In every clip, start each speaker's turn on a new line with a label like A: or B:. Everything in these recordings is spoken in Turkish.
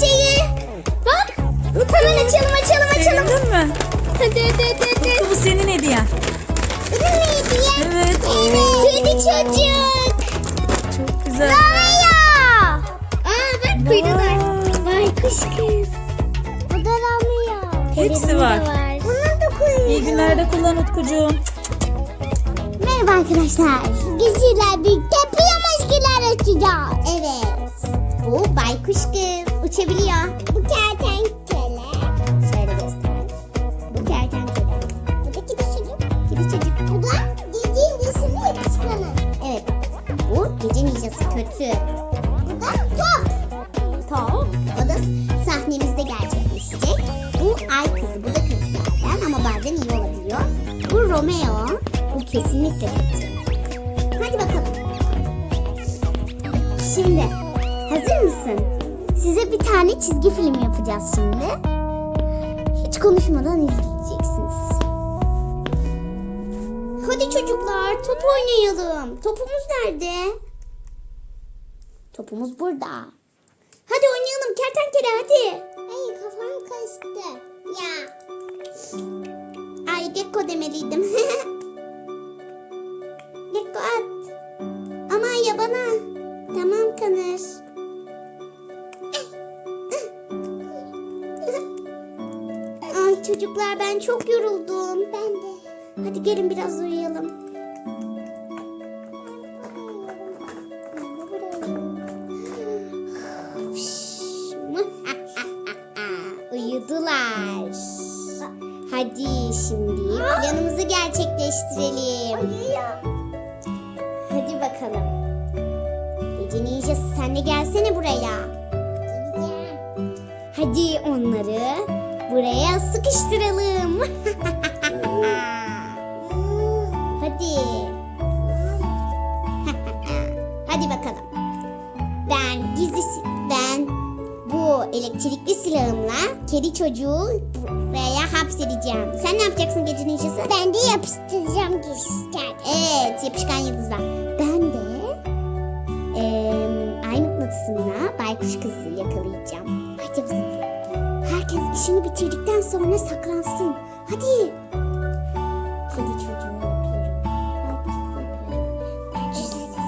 A: şeyi. Bak. Hemen açalım açalım açalım.
B: Sevindin mi?
A: Hadi hadi hadi hadi.
B: Bu senin hediyen.
A: Bu neydi ya?
B: Evet.
A: Kedi çocuk.
B: Çok güzel.
A: Lamia. Aa bak kuyruğu var.
B: Vay.
A: Baykuş kız. Bu da Lamia.
B: Hepsi var.
A: Bunun da kuyruğu.
B: İyi günlerde kullan Utkucuğum.
A: Merhaba arkadaşlar. Güzüler birlikte piyamaşkiler açacağız. Evet. Bu baykuş kız. Uçabiliyor. Bu kertenkele. Şöyle göster. Bu kertenkele. Bu da kedi çocuk. Kedi çocuk. Bu da gece incesinin yapışkanı. Evet. Bu gece ninjası kötü. Bu da top. Top. O da sahnemizde gerçekleşecek. Bu ay kızı. Bu da kötülerden ama bazen iyi olabiliyor. Bu Romeo. Bu kesinlikle kötü. Hadi bakalım. Şimdi hazır mısın? Size bir tane çizgi film yapacağız şimdi. Hiç konuşmadan izleyeceksiniz. Hadi çocuklar top oynayalım. Topumuz nerede? Topumuz burada. Hadi oynayalım kertenkele hadi. Ay kafam karıştı. Ya. Ay Gekko demeliydim. Gekko at. Çocuklar ben çok yoruldum. Ben de. Hadi gelin biraz uyuyalım. Uyudular. Hadi şimdi planımızı gerçekleştirelim. Hadi bakalım. Gece ninjası sen de gelsene buraya. Hadi onları buraya sıkıştıralım. Hadi. Hadi bakalım. Ben gizli ben bu elektrikli silahımla kedi çocuğu buraya hapsedeceğim. Sen ne yapacaksın gece ninjası? Ben de yapıştıracağım gizli Evet yapışkan yıldızla. Ben de eee ay mıknatısımla baykuş kızı yakalayacağım. Hadi. Herkes işini bitirdikten sonra saklansın. Hadi. Kedi çocuğu yapıyorum. Baykuş yapıyorum.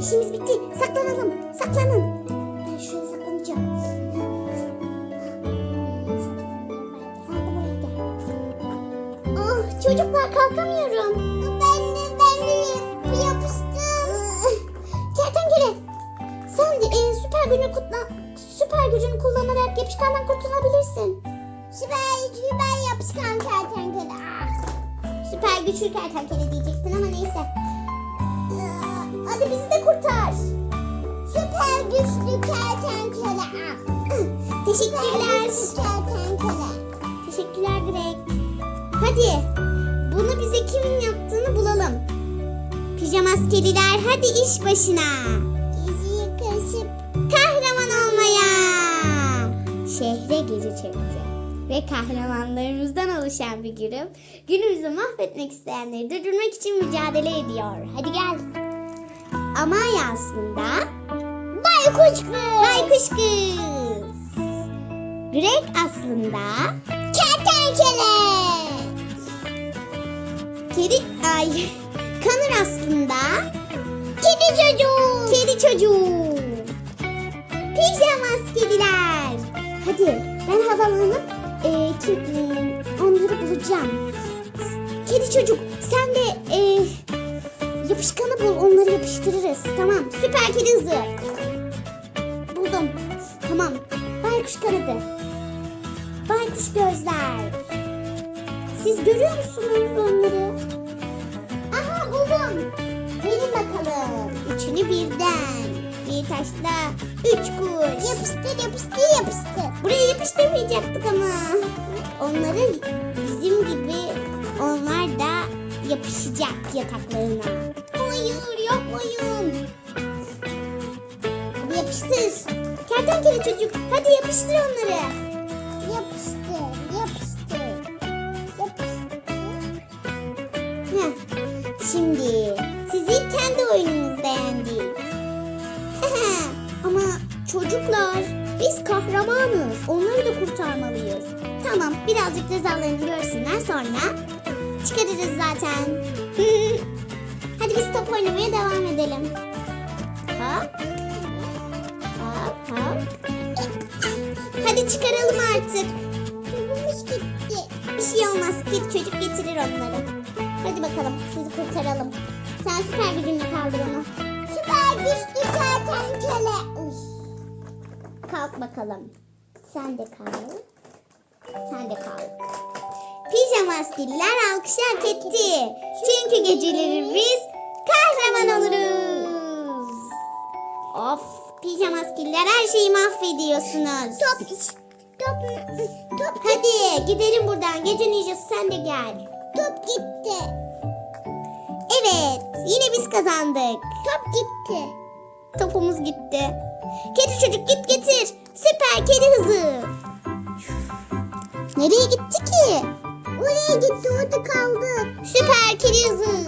A: İşimiz bitti. Saklanalım. Saklanın. Ben şuraya saklanacağım. Ah çocuklar kalkamıyorum. Yapışkandan kurtulabilirsin. Süper süper yapışkan kertenkele. Ah. Süper güçlü kertenkele diyecektin ama neyse. Hadi bizi de kurtar. Süper güçlü kertenkele. Ah. Teşekkürler. kertenkele. Teşekkürler Greg. Hadi bunu bize kimin yaptığını bulalım. Pijama askeriler hadi iş başına. Geri çekti. Ve kahramanlarımızdan oluşan bir grup günümüzü mahvetmek isteyenleri durdurmak için mücadele ediyor. Hadi gel. Amaya aslında baykuş kız. Baykuş kız. Greg aslında kertenkele. Kedi ay Kanır aslında kedi çocuğu. Kedi çocuğu. Pijama askeriler. Hadi ben havalanıp e, ki- e, onları bulacağım. Kedi çocuk sen de e, yapışkanı bul onları yapıştırırız. Tamam süper kedi hızı. Buldum. Tamam. Baykuş kanadı. Baykuş gözler. Siz görüyor musunuz onları? Aha buldum. Gelin bakalım. Üçünü birden. Bir taşla üç kuş. Yapıştır yapıştır yapıştır. Buraya yapıştırmayacaktık ama. Onları bizim gibi onlar da yapışacak yataklarına. Hayır yapmayın. Yapıştır. Kertenkele çocuk hadi yapıştır onları. Yapıştır yapıştır. Yapıştır. Şimdi sizi kendi oyunumuzu çocuklar biz kahramanız. Onları da kurtarmalıyız. Tamam birazcık cezalarını görsünler sonra çıkarırız zaten. Hadi biz top oynamaya devam edelim. Hop. Hop hop. Hadi çıkaralım artık. Bir şey olmaz. Kedi çocuk getirir onları. Hadi bakalım sizi kurtaralım. Sen süper gücünle kaldır onu. Süper güçlü kertenkele. Uy. Kalk bakalım. Sen de kalk. Sen de kalk. Pijama stiller alkış hak etti. Çünkü geceleri biz kahraman oluruz. Of pijama skiller her şeyi mahvediyorsunuz. Top, top, top. Hadi gidelim buradan. Gece ninjası sen de gel. Top gitti. Evet yine biz kazandık. Top gitti. Topumuz gitti. Kedi çocuk git getir. Süper kedi hızı. Nereye gitti ki? Oraya gitti orada kaldı. Süper kedi hızı.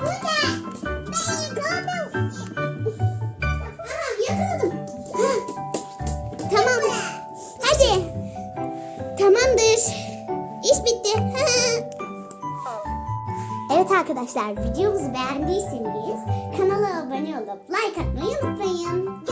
A: Burada. Ben yakaladım. Aha yakaladım. Arkadaşlar videomuzu beğendiyseniz kanala abone olup like atmayı unutmayın.